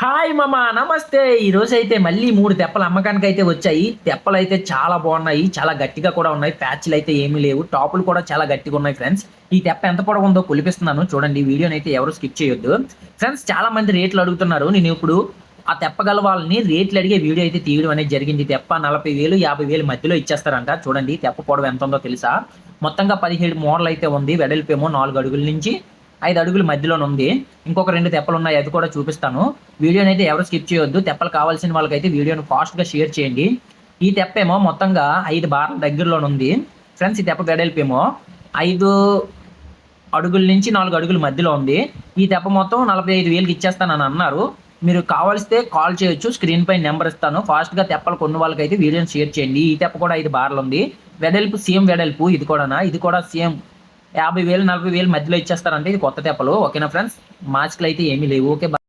Hi మామ. నమస్తే. ఈరోజు అయితే మళ్ళీ మూడు తెప్పలు అమ్మకానికి అయితే వచ్చాయి. తెప్పలు అయితే చాలా బాగున్నాయి. చాలా గట్టిగా కూడా ఉన్నాయి. ప్యాచ్లు అయితే ఏమీ లేవు. టాపులు కూడా చాలా గట్టిగా ఉన్నాయి ఫ్రెండ్స్ ఈ తెప్ప ఎంత పొడవు ఉందో కొలిపిస్తున్నాను. చూడండి వీడియోని అయితే ఎవరు స్కిప్ చేయొద్దు. ఫ్రెండ్స్ చాలా మంది రేట్లు అడుగుతున్నారు. నేను ఇప్పుడు ఆ తెప్పగల వాళ్ళని రేట్లు అడిగే వీడియో అయితే తీయడం అనేది జరిగింది. తెప్ప నలభై వేలు యాభై వేలు మధ్యలో ఇచ్చేస్తారంట. చూడండి తెప్ప పొడవు ఎంత ఉందో తెలుసా? మొత్తంగా పదిహేడు మోడల్ అయితే ఉంది. వెడల్పేమో నాలుగు అడుగుల నుంచి ఐదు అడుగుల మధ్యలోనే ఉంది. ఇంకొక రెండు తెప్పలు ఉన్నాయి అది కూడా చూపిస్తాను. వీడియోని అయితే ఎవరు స్కిప్ చేయొద్దు. తెప్పలు కావాల్సిన వాళ్ళకైతే వీడియోని ఫాస్ట్గా షేర్ చేయండి. ఈ తెప్ప ఏమో మొత్తంగా ఐదు బార్ల దగ్గరలోనే ఉంది. ఫ్రెండ్స్ ఈ తెప్ప వెడల్పేమో ఐదు అడుగుల నుంచి నాలుగు అడుగుల మధ్యలో ఉంది. ఈ తెప్ప మొత్తం నలభై ఐదు వేలకి ఇచ్చేస్తానని అన్నారు. మీరు కావాల్స్తే కాల్ చేయొచ్చు. స్క్రీన్ పై నెంబర్ ఇస్తాను. ఫాస్ట్గా తెప్పలు కొన్ని వాళ్ళకైతే వీడియోని షేర్ చేయండి. ఈ తెప్ప కూడా ఐదు బార్లు ఉంది. వెడల్పు సేమ్ వెడల్పు ఇది కూడానా? ఇది కూడా సేమ్ యాభై వేలు నలభై వేలు మధ్యలో ఇచ్చేస్తారంటే ఇది కొత్త తెప్పలు. ఓకేనా ఫ్రెండ్స్? మాస్క్లు అయితే ఏమీ లేవు. ఓకే